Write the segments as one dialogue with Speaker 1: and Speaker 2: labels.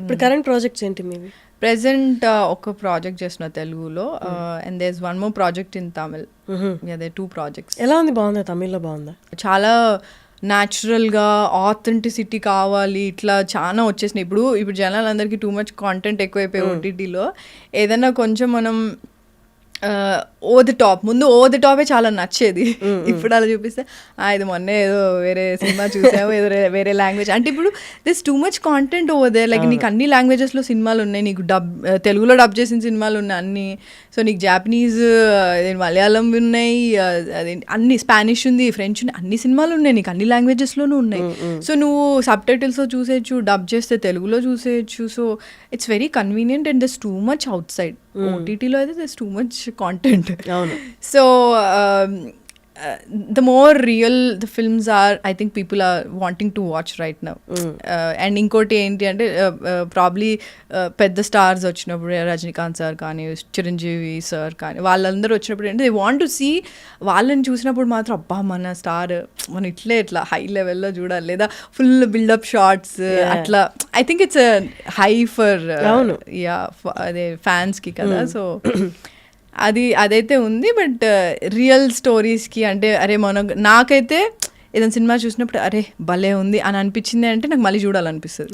Speaker 1: ఇప్పుడు current projects ఏంటి మీవి?
Speaker 2: ప్రెసెంట్ ఒక ప్రాజెక్ట్ చేసిన తెలుగులో and there's one more project in Tamil అదే టూ ప్రాజెక్ట్స్
Speaker 1: ఎలా ఉంది? బాగుందా? తమిళ్ళో బాగుందా?
Speaker 2: చాలా న్యాచురల్గా ఆథెంటిసిటీ కావాలి ఇట్లా చాలా వచ్చేసినాయి. ఇప్పుడు ఇప్పుడు జనాలందరికీ టూ మచ్ కాంటెంట్ ఎక్కువైపోయి ఓటీటీలో ఏదైనా కొంచెం మనం ఓ ది టాప్ ముందు ఓ ది టాపే చాలా నచ్చేది. ఇప్పుడు అలా చూపిస్తే "ఆ, ఇది మొన్నే ఏదో వేరే సినిమా చూసాము ఏదో వేరే లాంగ్వేజ్ అంటే ఇప్పుడు this too much content over they like నీకు అన్ని లాంగ్వేజెస్లో సినిమాలు ఉన్నాయి. నీకు డబ్ తెలుగులో డబ్ చేసిన సినిమాలు ఉన్నాయి అన్ని. సో నీకు జాపనీస్ మలయాళం ఉన్నాయి అదేంటి అన్ని. స్పానిష్ ఉంది ఫ్రెంచ్ ఉంది అన్ని సినిమాలు ఉన్నాయి. నీకు అన్ని లాంగ్వేజెస్లోనూ ఉన్నాయి. సో నువ్వు సబ్ టైటిల్స్లో చూసేయచ్చు డబ్ చేస్తే తెలుగులో చూసేయచ్చు. So it's very convenient and there's too much outside ఓటీటీలో అయితే దస్ టూ మచ్ కాంటెంట్
Speaker 1: అవును.
Speaker 2: So the more real the films are I think people are wanting to watch right now and ఇంకోటి ఏంటి అంటే probably పెద్ద stars వచ్చినప్పుడు Rajinikanth sir కానీ Chiranjeevi sir కానీ వాళ్ళందరూ వచ్చినప్పుడు ఏంటి దే వాంట్ టు సీ వాళ్ళని చూసినప్పుడు మాత్రం అబ్బా మన స్టార్ మనం ఇట్లే ఇట్లా హై లెవెల్లో చూడాలి. లేదా ఫుల్ బిల్డప్ షార్ట్స్ అట్లా. I think it's high for. Yeah అదే ఫ్యాన్స్కి కదా. సో అది అదైతే ఉంది బట్ రియల్ స్టోరీస్కి అంటే అరే మనం నాకైతే ఏదైనా సినిమా చూసినప్పుడు అరే భలే ఉంది అని అనిపించింది అంటే నాకు మళ్ళీ చూడాలనిపిస్తుంది.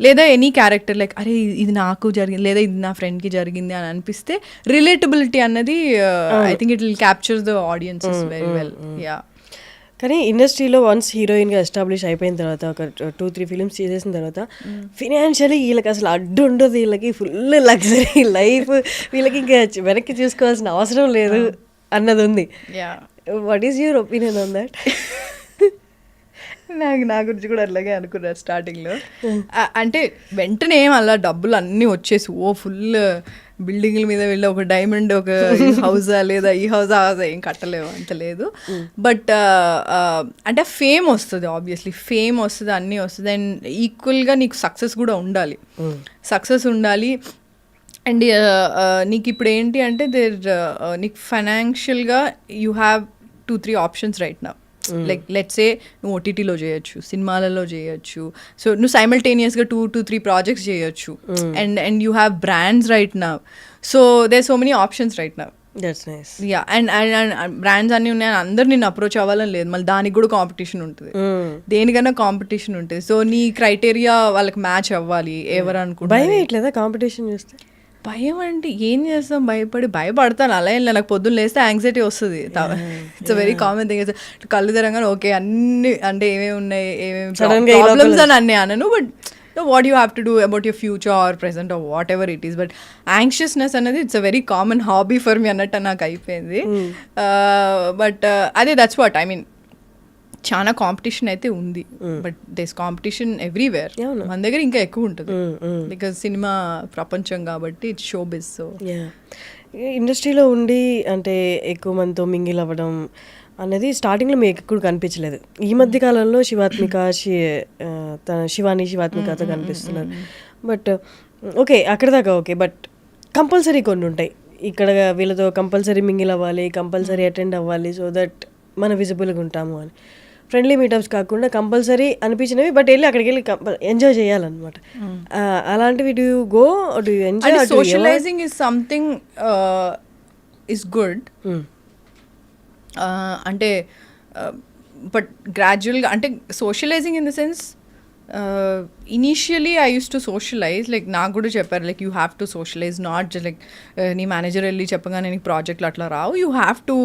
Speaker 2: లేదా ఎనీ క్యారెక్టర్ లైక్ అరే ఇది నాకు జరిగింది లేదా ఇది నా ఫ్రెండ్కి జరిగింది అని అనిపిస్తే రిలేటబిలిటీ అన్నది I think it will capture the audiences very well yeah
Speaker 1: కానీ ఇండస్ట్రీలో వన్స్ హీరోయిన్గా ఎస్టాబ్లిష్ అయిపోయిన తర్వాత ఒక టూ త్రీ ఫిలిమ్స్ చేసేసిన తర్వాత ఫినాన్షియలీ వీళ్ళకి అసలు అడ్డు ఉండదు. వీళ్ళకి ఫుల్ లగ్జరీ లైఫ్. వీళ్ళకి ఇంకా వెనక్కి చూసుకోవాల్సిన అవసరం లేదు అన్నది ఉంది what is your opinion on that
Speaker 2: నాకు నా గురించి కూడా అట్లాగే అనుకున్నారు స్టార్టింగ్లో. అంటే వెంటనే అలా డబ్బులు అన్నీ వచ్చేసి ఓ ఫుల్ బిల్డింగ్ల మీద వెళ్ళి ఒక డైమండ్ ఒక హౌసా లేదా ఈ హౌస్ హౌస్ ఏం కట్టలేవు అంత లేదు. బట్ అంటే ఫేమ్ వస్తుంది ఆబ్వియస్లీ ఫేమ్ వస్తుంది అన్నీ వస్తుంది. అండ్ ఈక్వల్గా నీకు సక్సెస్ కూడా ఉండాలి. సక్సెస్ ఉండాలి. అండ్ నీకు ఇప్పుడు ఏంటి అంటే దేర్ నీకు ఫైనాన్షియల్గా you have two three options right నా లైక్ లెట్స్ నువ్వు ఓటీటీలో చేయొచ్చు సినిమాలలో చేయొచ్చు. సో నువ్వు సైమల్టేనియస్గా టూ టూ త్రీ ప్రాజెక్ట్స్ చేయొచ్చు. And and you have brands right నా so they so many options right నా
Speaker 1: that's nice
Speaker 2: yeah and and brands అన్నీ ఉన్నాయి అందరు నేను అప్రోచ్ అవ్వాలని లేదు. మళ్ళీ దానికి కూడా కాంపిటీషన్ ఉంటుంది. దేనికన్నా కాంపిటీషన్ ఉంటుంది. సో నీ క్రైటీరియా వాళ్ళకి మ్యాచ్ అవ్వాలి ఎవరు
Speaker 1: భయం వేయట్లేదా కాంపిటీషన్ చూస్తే?
Speaker 2: భయం అంటే ఏం చేస్తాం? భయపడి భయపడతాను. అలా ఏం. నాకు పొద్దున్న లేస్తే యాంగ్జైటీ వస్తుంది. ఇట్స్ వెరీ కామన్ థింగ్ కళ్ళు తెరంగానే ఓకే అన్ని అంటే ఏమేమి ఉన్నాయి? ఏమేమి ప్రాబ్లమ్స్ అని అన్నీ అనను. But what you have to do about your future or present or whatever it is but anxiousness అనేది it's a very common hobby for me అన్నట్టు నాకు అయిపోయింది. బట్ అదే దట్స్ వాట్ ఐ మీన్ చాలా కాంపిటీషన్ అయితే ఉంది. But there's competition everywhere. మన దగ్గర ఇంకా ఎక్కువ ఉంటుంది. బికాజ్ సినిమా ప్రపంచం కాబట్టి it's show biz so
Speaker 1: yeah ఇండస్ట్రీలో ఉండి అంటే ఎక్కువ మందితో మింగిల్ అవ్వడం అనేది స్టార్టింగ్లో మీకు ఎక్కడ కనిపించలేదు. ఈ మధ్య కాలంలో శివాత్మిక తన శివాని శివాత్మికతో కనిపిస్తున్నారు. బట్ ఓకే అక్కడ దాకా ఓకే బట్ కంపల్సరీ కొన్ని ఉంటాయి. ఇక్కడ వీళ్ళతో కంపల్సరీ మింగిల్ అవ్వాలి కంపల్సరీ అటెండ్ అవ్వాలి సో దట్ మన విజిబుల్గా ఉంటాము అని. ఫ్రెండ్లీ మీటప్స్ కాకుండా కంపల్సరీ అనిపించినవి బట్ వెళ్ళి అక్కడికి వెళ్ళి ఎంజాయ్ చేయాలన్నమాట. ఆ, అలాంటివి డూ గో డూ ఎంజాయ్
Speaker 2: అంటే socialising is something is good అంటే బట్ గ్రాడ్యువల్గా అంటే socialising in the sense initially I use to socialise like నాకు కూడా చెప్పారు like you have to socialise not like నీ మేనేజర్ వెళ్ళి చెప్పగానే నీకు ప్రాజెక్ట్లు అట్లా రావు. You have to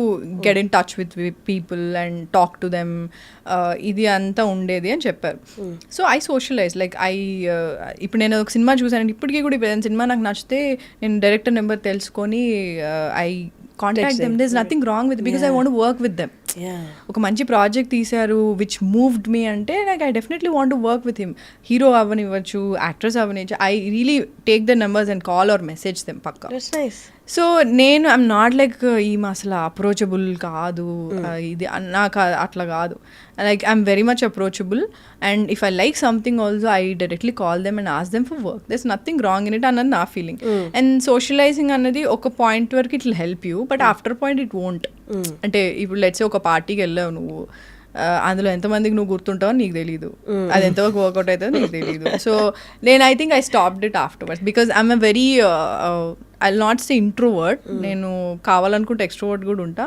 Speaker 2: get in touch with people and talk to them ఇది అంతా ఉండేది అని చెప్పారు. So I socialise like I ఇప్పుడు నేను ఒక సినిమా చూసాను ఇప్పటికీ కూడా ఇప్పుడు సినిమా నాకు నచ్చితే నేను డైరెక్టర్ నెంబర్ తెలుసుకొని I contact them there's nothing wrong with because I want work with them ఒక మంచి ప్రాజెక్ట్ తీశారు విచ్ మూవ్డ్ మీ అంటే like I definitely want to work with him hero అవ్వనివ్వచ్చు actress అవ్వనివ్వచ్చు. I really take the numbers and call or message them Pakka. So నేను I'm not like ఈమె అసలు approachable కాదు ఆ, ఇది నాకు అట్లా కాదు. Like I'm very much approachable and if I like something also I directly call them and ask them for work there's nothing wrong in it అన్నది నా ఫీలింగ్ అండ్ సోషలైజింగ్ అన్నది ఒక పాయింట్ వరకు it help you but after point it won't అంటే ఇప్పుడు let's ఒక పార్టీకి వెళ్ళావు నువ్వు అందులో ఎంతమందికి నువ్వు గుర్తుంటావో నీకు తెలియదు అది ఎంతవరకు వర్కౌట్ అవుతుందో నీకు తెలియదు సో నేను I think I stopped it afterwards because I'm very I not say introvert నేను కావాలనుకుంటే ఎక్స్ట్రోవర్డ్ కూడా ఉంటా.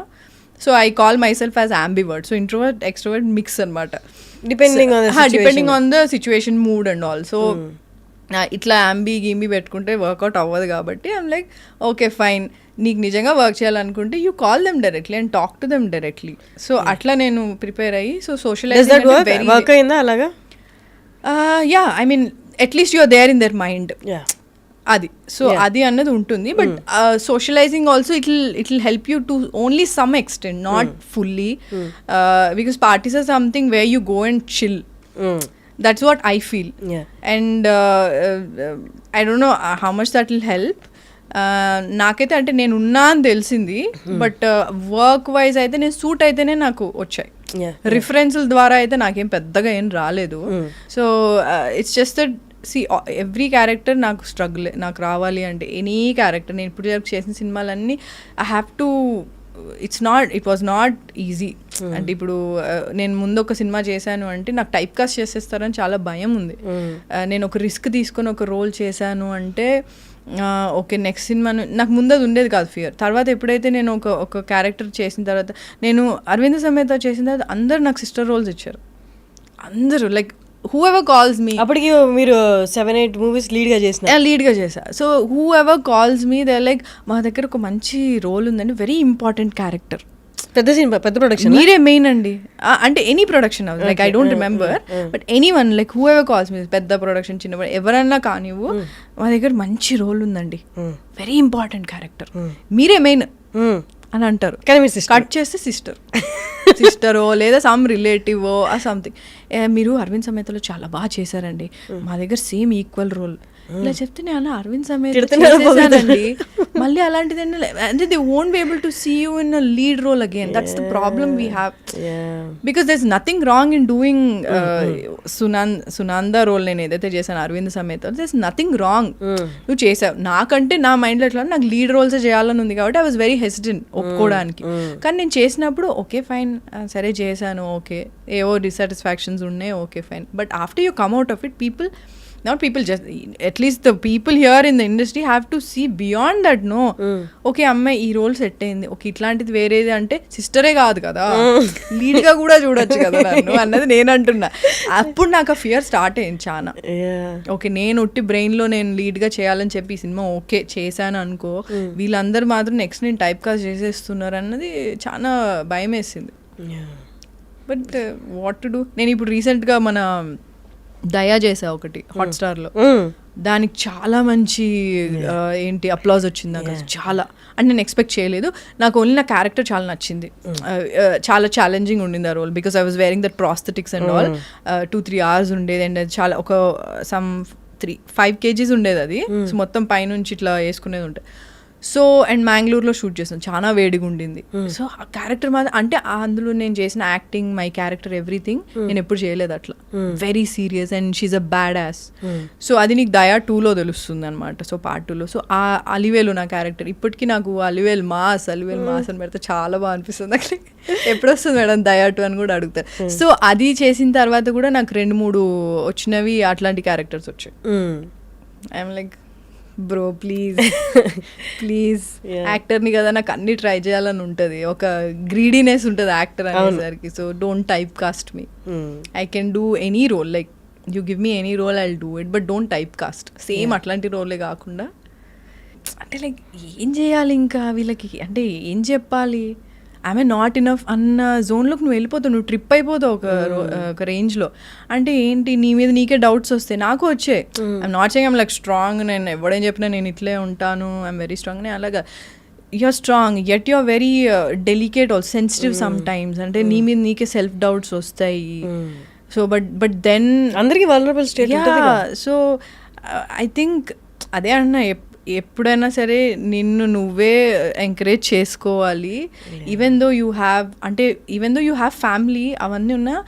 Speaker 2: So I call myself as ambivert so introvert extrovert mix అనమాట
Speaker 1: Depending on the
Speaker 2: depending on the situation mood and all so ఇట్లా ambi గిమ్మి పెట్టుకుంటే work out అవ్వదు కాబట్టి I'm like okay fine నీకు నిజంగా వర్క్ చేయాలనుకుంటే you call them directly and talk to them directly so అట్లా నేను ప్రిపేర్ అయ్యి సో
Speaker 1: వర్క్
Speaker 2: సోషల్
Speaker 1: వర్క్ అయిందా అలాగా?
Speaker 2: Yeah I mean at least you're there in their mind అది. సో. అది అన్నది ఉంటుంది. But socialising also it it will help you to only some extent not fully because parties or something way you go and chill that's what I feel. And I don't know how much that will help నాకైతే అంటే నేను ఉన్నా అని తెలిసింది. But work wise అయితే నేను suit అయితేనే నాకు వచ్చాయి. రిఫరెన్స్ల ద్వారా అయితే నాకేం పెద్దగా ఏం రాలేదు. So it's just see every character నాకు స్ట్రగుల్ నాకు రావాలి అంటే ఎనీ క్యారెక్టర్ నేను ఇప్పుడు వరకు చేసిన సినిమాలన్నీ I have to it's not it was not easy అంటే ఇప్పుడు uh, నేను ముందు ఒక సినిమా చేశాను అంటే నాకు టైప్ కాస్ట్ చేసేస్తారని చాలా భయం ఉంది. Uh, నేను ఒక రిస్క్ తీసుకొని ఒక రోల్ చేశాను అంటే ఓకే నెక్స్ట్ సినిమా నాకు ముందు అది ఉండేది కాదు ఫియర్ తర్వాత ఎప్పుడైతే నేను ఒక ఒక క్యారెక్టర్ చేసిన తర్వాత నేను అరవింద్ సమేత చేసిన తర్వాత అందరు నాకు సిస్టర్ రోల్స్ ఇచ్చారు. అందరూ like whoever calls me
Speaker 1: అప్పటికి మీరు సెవెన్ ఎయిట్ మూవీస్ లీడ్గా చేసిన
Speaker 2: లీడ్గా చేశా. So whoever calls me they like మా దగ్గర ఒక మంచి రోల్ ఉందండి వెరీ ఇంపార్టెంట్ క్యారెక్టర్
Speaker 1: పెద్ద సినిమా పెద్ద ప్రొడక్షన్
Speaker 2: మీరే మెయిన్ అండి. అంటే any production like I don't remember but anyone like whoever calls me పెద్ద ప్రొడక్షన్ చిన్న ఎవరన్నా కానివ్వు మా దగ్గర మంచి రోల్ ఉందండి. వెరీ ఇంపార్టెంట్ క్యారెక్టర్ మీరే మెయిన్ అని అంటారు.
Speaker 1: కానీ మీరు.
Speaker 2: కట్ చేస్తే సిస్టర్ సిస్టరో లేదా సమ్ రిలేటివో ఆ సంథింగ్ మీరు అరవింద్ సమేతలో చాలా బాగా చేశారండి. మా దగ్గర సేమ్ ఈక్వల్ రోల్. ఇలా చెప్తే నేను అరవింద్ సమేత
Speaker 1: తిడుతున్నారు
Speaker 2: చేసేసానండి. మళ్ళీ అలాంటిది అంటే they won't be able to see you in lead role again that's the problem we have because there is nothing wrong in doing సునాన్ Sunanda role నేను ఏదైతే చేశాను అరవింద్ సమేత దర్ ఇస్ నథింగ్ రాంగ్ నువ్వు చేసావు. నాకంటే నా మైండ్లో ఎట్లా నాకు లీడ్ రోల్స్ చేయాలని ఉంది కాబట్టి ఐ వాజ్ వెరీ హెసిడెంట్ ఒప్పుకోవడానికి. కానీ నేను చేసినప్పుడు ఓకే ఫైన్ సరే చేశాను ఓకే ఏవో డిసాటిస్ఫాక్షన్స్ ఉన్నాయి okay fine but after you come out of it people not people just at least the people here in the industry have to see beyond that no okay అమ్మాయి ఈ role set అయింది. Okay ఇట్లాంటిది వేరేది అంటే సిస్టరే కాదు కదా? లీడ్గా కూడా చూడొచ్చు కదా నన్ను అన్నది నేను అంటున్నా అప్పుడు నాకు ఆ ఫియర్ స్టార్ట్ అయింది చాలా ఓకే నేను ఉట్టి బ్రెయిన్లో నేను లీడ్గా చేయాలని చెప్పి ఈ సినిమా ఓకే చేశాను అనుకో వీళ్ళందరూ మాత్రం నెక్స్ట్ నేను టైప్ కాస్ట్ చేసేస్తున్నారు అన్నది చాలా భయం వేసింది బట్ వాట్ టు డూ నేను ఇప్పుడు రీసెంట్గా మన దయా చేసా ఒకటి హాట్స్టార్లో దానికి చాలా మంచి ఏంటి అప్లాజ్ వచ్చింది నాకు చాలా. అంటే నేను ఎక్స్పెక్ట్ చేయలేదు. నాకు ఓన్లీ నా క్యారెక్టర్ చాలా నచ్చింది. చాలా ఛాలెంజింగ్ ఉండింది ఆ role because I was wearing that prosthetics and all two three hours ఉండేది అండ్ చాలా ఒక సమ్ త్రీ ఫైవ్ కేజీస్ ఉండేది అది. సో మొత్తం పైనుంచి ఇట్లా వేసుకునేది ఉంటుంది సో అండ్ మ్యాంగ్లూర్లో షూట్ చేసాను చాలా వేడిగా ఉండింది సో ఆ క్యారెక్టర్ మాత్రం అంటే అందులో నేను చేసిన యాక్టింగ్ మై క్యారెక్టర్ ఎవ్రీథింగ్ నేను ఎప్పుడు చేయలేదు అట్లా. Very serious and she's a badass so అది నీకు దయా టూలో తెలుస్తుంది అనమాట సో పార్ట్ టూలో సో ఆ అలివేలు నా క్యారెక్టర్. ఇప్పటికీ నాకు అలివేల్ మాస్ అలివేల్ మాస్ అని పెడితే చాలా బాగా అనిపిస్తుంది నాకు. ఎప్పుడు వస్తుంది మేడం దయా టూ అని కూడా అడుగుతారు సో అది చేసిన తర్వాత కూడా నాకు రెండు మూడు వచ్చినవి అట్లాంటి క్యారెక్టర్స్ వచ్చాయి. I'm like bro please please. యాక్టర్ని కదా నాకు అన్ని ట్రై చేయాలని ఉంటుంది. ఒక గ్రీడీనెస్ ఉంటుంది యాక్టర్ అనేసరికి. So don't typecast me I can do any role like you give me any role I do it but don't typecast same అట్లాంటి రోలే కాకుండా అంటే లైక్ ఏం చేయాలి ఇంకా? వీళ్ళకి అంటే ఏం చెప్పాలి? ఆమె నాట్ ఇనఫ్ అన్న జోన్లోకి నువ్వు వెళ్ళిపోతావు నువ్వు ట్రిప్ అయిపోతావు ఒక రో- ఒక రేంజ్లో అంటే ఏంటి నీ మీద నీకే డౌట్స్ వస్తాయి. నాకు వచ్చాయి I'm not saying I'm like strong నేను ఎవడేం చెప్పినా నేను ఇట్లే ఉంటాను ఐఎమ్ వెరీ స్ట్రాంగ్ నేను అలాగా. You're strong at your very delicate all sensitive sometimes అంటే నీ మీద నీకే సెల్ఫ్ డౌట్స్ వస్తాయి. సో బట్ బట్ దెన్
Speaker 1: అందరికి vulnerable state
Speaker 2: so I think అదే అన్న ఎప్పుడైనా సరే నిన్ను నువ్వే ఎంకరేజ్ చేసుకోవాలి. ఈవెన్ దో యూ హ్యావ్ అంటే even though you have family అవన్నీ ఉన్నా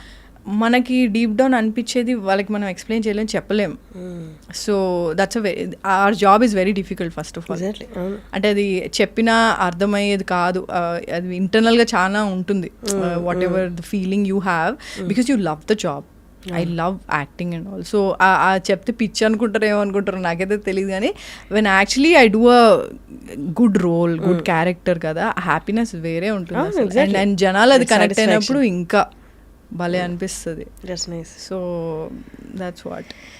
Speaker 2: మనకి డీప్ డౌన్ అనిపించేది వాళ్ళకి మనం ఎక్స్ప్లెయిన్ చేయలేం చెప్పలేం. So that's a very our job is very difficult first of all అంటే అది చెప్పినా అర్థమయ్యేది కాదు. అది ఇంటర్నల్గా చాలా ఉంటుంది. Whatever the feeling you have because you love the job I love acting and all so ఆ చెప్తే పిచ్చి అనుకుంటారు. ఏమనుకుంటారో నాకైతే తెలియదు కానీ when actually I do a good role good character కదా హ్యాపీనెస్ వేరే ఉంటుంది
Speaker 1: exactly.
Speaker 2: and- and జనాలు అది కనెక్ట్. అయినప్పుడు ఇంకా భలే అనిపిస్తుంది. So that's what